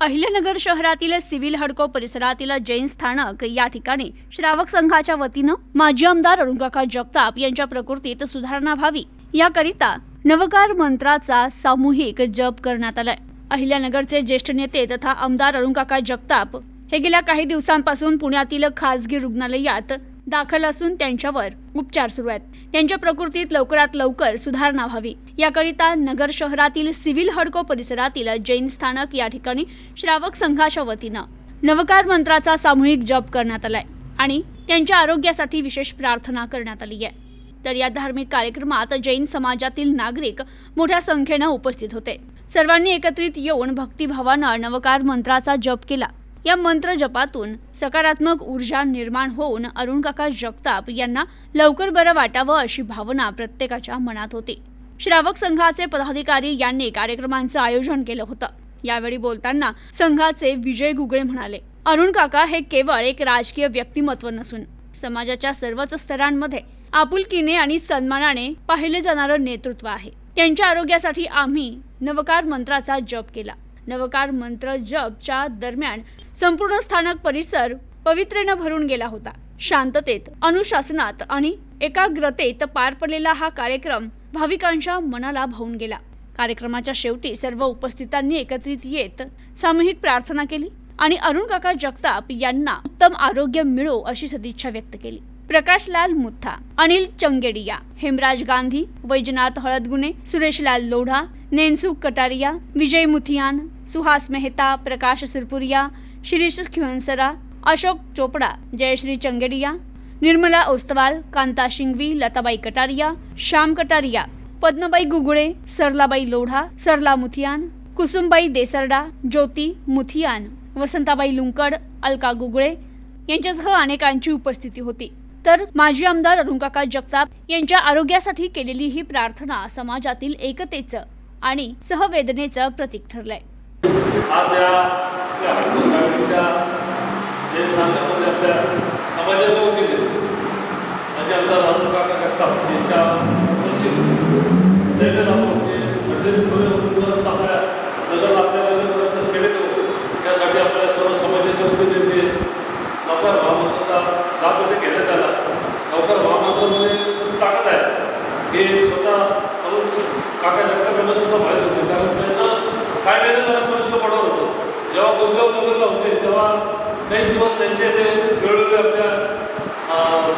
अहिल्यानगर शहरातील सिव्हिल हडको परिसरातील जैन स्थानक या ठिकाणी श्रावक संघाच्या वतीनं माजी आमदार अरुणकाका जगताप यांच्या प्रकृतीत सुधारणा व्हावी याकरिता नवकार मंत्राचा सामूहिक जप करण्यात आलाय. अहिल्यानगरचे ज्येष्ठ नेते तथा आमदार अरुणकाका जगताप हे गेल्या काही दिवसांपासून पुण्यातील खासगी रुग्णालयात दाखल असून त्यांच्यावर उपचार सुरू आहेत. त्यांच्या प्रकृतीत लवकरात लवकर सुधारणा व्हावी. याकरिता नगर शहरातील सिव्हिल हडको परिसरातील जैन स्थानक या ठिकाणी श्रावक संघाच्या वतीनं नवकार मंत्राचा सामूहिक जप करण्यात आलाय आणि त्यांच्या आरोग्यासाठी विशेष प्रार्थना करण्यात आली आहे. तर या धार्मिक कार्यक्रमात जैन समाजातील नागरिक मोठ्या संख्येनं उपस्थित होते. सर्वांनी एकत्रित येऊन भक्तिभावानं नवकार मंत्राचा जप केला. या मंत्र जपातून सकारात्मक ऊर्जा निर्माण होऊन अरुणकाका जगताप यांना लवकर बरं वाटावं अशी भावना प्रत्येकाच्या मनात होती. श्रावक संघाचे पदाधिकारी यांनी कार्यक्रमांचं आयोजन केलं होतं. यावेळी बोलताना संघाचे विजय गुगळे म्हणाले अरुण काका हे केवळ एक राजकीय व्यक्तिमत्व नसून समाजाच्या सर्वच स्तरांमध्ये आपुलकीने आणि सन्मानाने पाहिले जाणारं नेतृत्व आहे. त्यांच्या आरोग्यासाठी आम्ही नवकार मंत्राचा जप केला. नवकार मंत्र जपच्या दरम्यान संपूर्ण स्थानक परिसर पवित्रेनं भरून गेला होता. शांततेत अनुशासनात आणि एकाग्रतेत पार पडलेला हा कार्यक्रम भाविकांच्या मनाला भावून गेला. कार्यक्रमाच्या शेवटी सर्व उपस्थितांनी एकत्रित येत सामूहिक प्रार्थना केली आणि अरुण काका जगताप यांना उत्तम आरोग्य मिळो अशी सदिच्छा व्यक्त केली. प्रकाशलाल मुथा अनिल चंगेडिया हेमराज गांधी वैजनाथ हळदगुणे सुरेशलाल लोढा नेनसुख कटारिया विजय मुथियान सुहास मेहता प्रकाश सुरपुरिया शिरीष खिवनसरा अशोक चोपडा जयश्री चंगेडिया निर्मला ओस्तवाल कांता शिंगवी लताबाई कटारिया श्याम कटारिया पद्मबाई गुगुळे सरलाबाई लोढा सरला मुथियान कुसुमबाई देसरडा ज्योती मुथियान वसंताबाई लुंकड अलका गुगळे यांच्यासह अनेकांची उपस्थिती होती. तर माजी आमदार अरुणकाका जगताप यांच्या आरोग्यासाठी केलेली ही प्रार्थना समाजातील एकतेचं आणि सहवेदनेचं प्रतीक ठरलंय. आज या आपल्या हडको जे सांगण्यामध्ये आपल्या समाजाच्या वतीने माझे आमदार अरुण काका जगताप यांच्या सेवेला होते जे आपल्या नजर आपल्या नगरपर्यंत सेवेत होते त्यासाठी आपल्या सर्व समाजाच्या वतीने ते नौकर महामंत्राचा जाप इथे घेण्यात आला. नौकर महामंत्रामध्ये खूप ताकद आहे. हे स्वतः अरुण काका जगताप यांना सुद्धा माहीत होते. कारण त्याचं काय जरा मनुष्य पडत होतो. जेव्हा गुरगाव नगरला होते तेव्हा काही दिवस त्यांचे ते वेळोवेळी आपल्या अं,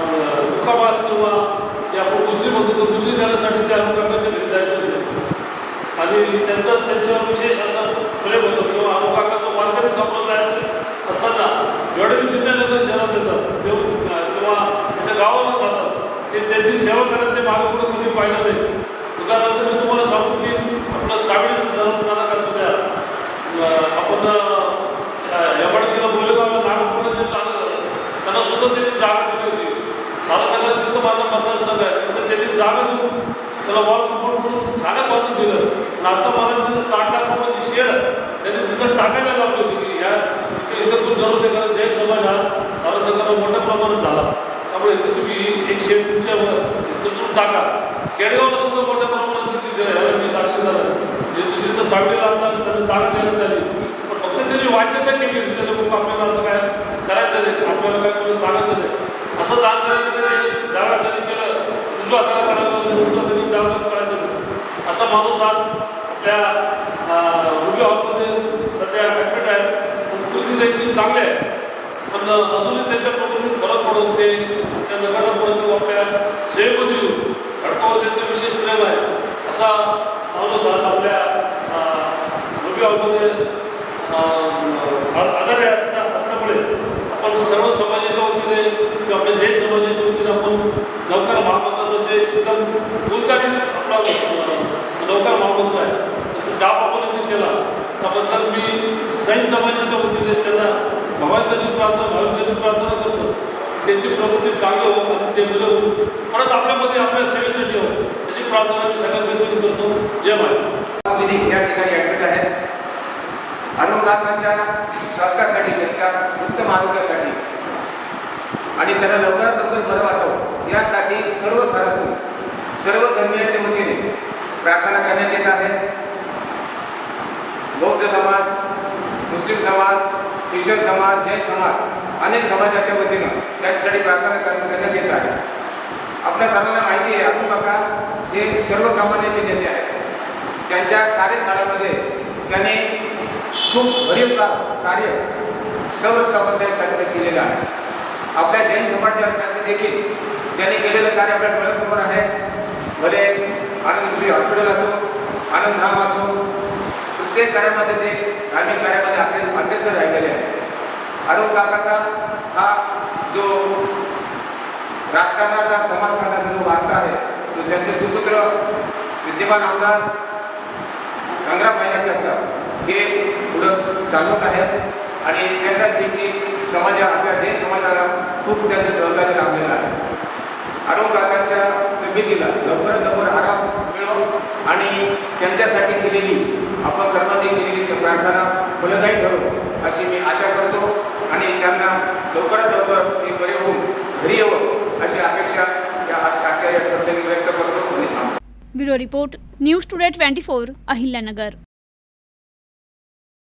किंवा जे आपण गुजरी म्हणतो तो गुजरी देण्यासाठी ते अनुकाकाच्या घरी जायचे होते. आणि त्यांचं त्यांच्यावर विशेष असं प्रेम होतं. किंवा अनुकाकाचं वारकरी संप्रदायाचे असताना एवढे मी शहरात येतात. तेव्हा किंवा त्याच्या गावाला जातात. ते त्यांची सेवा करत ते मागे कधी पाहिलं नाही. उदाहरणार्थ मी तुम्हाला सांगतो की आपलं सावळी धर्मस्थानक आपण यवडशीला बोलेगावला नागपूरला जे चालू झालं त्यांना सुद्धा त्यांनी जागा दिली होती. साधारण जिथं माझा मतदारसंघ आहे तिथं त्यांनी जागा देऊन त्याला वॉल कंपाऊंड करून साऱ्या बाजू दिलं. आणि आता मला तिथं साठ लाख रुपयाची शेड आहे. त्यांनी तिथं टाकायला लावली होती की या इथे इथं खूप जरूर आहे जय समाज हा साधारण मोठ्या प्रमाणात झाला. त्यामुळे इथं तुम्ही एक शेड तुमच्या इथं तुम्ही टाका. केडगावला सुद्धा मोठ्या प्रमाणात निधी दिला याला मी साक्षीदार आहे जिथं जिथं सावलीला आता त्याला जागा देण्यात आली पण फक्त त्यांनी वाच्यता केली होती. त्याला मग आपल्याला असं काय करायचं नाही. आपल्याला काय कोणी सांगायचं नाही. असं दान करायचं डाव्या हाताने केलं उजव्या हाताला करायचं लावलं, उजव्या हाताने डाव्या करायचं नाही. असा माणूस आज आपल्या रुबी हॉलमध्ये सध्या ॲडमिट आहे. पण कृती त्यांची चांगली आहे. पण अजूनही त्यांच्या प्रकृतीत फरक पडून ते त्या नगराला आपल्या सेवेमध्ये येऊन खडकावर त्यांचं विशेष प्रेम आहे. असा माणूस आज आपल्या रुबी आजारी असता असल्यामुळे आपण सर्व समाजाच्या वतीने किंवा आपल्या जय समाजाच्या वतीने आपण लवकर महामंत्राचं जे एकदम गुणकारी आपला अं, महामंत्र आहे. तसं जाप आपण इथे केला त्याबद्दल मी सैन समाजाच्या वतीने त्यांना भगवानच्या प्रार्थना भाविकांची प्रार्थना करतो. त्यांची प्रवृत्ती चांगली हो आणि ते मिळवून परत आपल्यामध्ये आपल्या सेवेसाठी हो अशी प्रार्थना मी सगळ्या करतो. जय महाराज क्लिनिक या ठिकाणी ॲडमिट आहेत मुलांच्या स्वास्थ्यासाठी त्यांच्या उत्तम आरोग्यासाठी. आणि त्यांना लवकरात लवकर बरं वाटावं यासाठी सर्व थरातून सर्व धर्मियांच्या वतीने प्रार्थना करण्यात येत आहे. बौद्ध समाज मुस्लिम समाज ख्रिश्चन समाज जैन समाज अनेक समाजाच्या वतीनं त्यांच्यासाठी प्रार्थना करण्यात येत आहे. आपल्या सर्वांना माहिती आहे अजून बघा हे सर्वसामान्यांचे नेते आहेत. त्यांच्या कार्यकाळामध्ये त्यांनी खूप भरीव का कार्य सर्व समाजासाठी केलेलं आहे. आपल्या जैन समाजासाठी देखील त्यांनी केलेलं कार्य आपल्या डोळ्यासमोर आहे. भले आनंदश्री हॉस्पिटल असो आनंद धाम असो प्रत्येक कार्यामध्ये ते धार्मिक कार्यामध्ये आपले अग्रेसर राहिलेले आहे अरुण काकाचा हा जो राजकारणाचा समाजकारणाचा जो वारसा आहे तो त्यांचे सुपुत्र विद्यमान आमदार संग्राम भाई जगताप हे पुढं चालवत आहेत. आणि त्याच्या समाजा आपल्या जैन समाजाला खूप त्याचं सहकार्य लाभलेलं आहे. अरुण काकांच्या तब्येतीला लवकरात लवकर आराम मिळो आणि त्यांच्यासाठी केलेली आपण सर्वांनी केलेली ती प्रार्थना फलदायी ठरो अशी मी आशा करतो. आणि त्यांना लवकरात लवकर ते बरे होऊन घरी येऊ अशी अपेक्षा या आजच्या या प्रसंगी व्यक्त करतो. आणि थांबतो bureau report news today twenty four Ahilyanagar.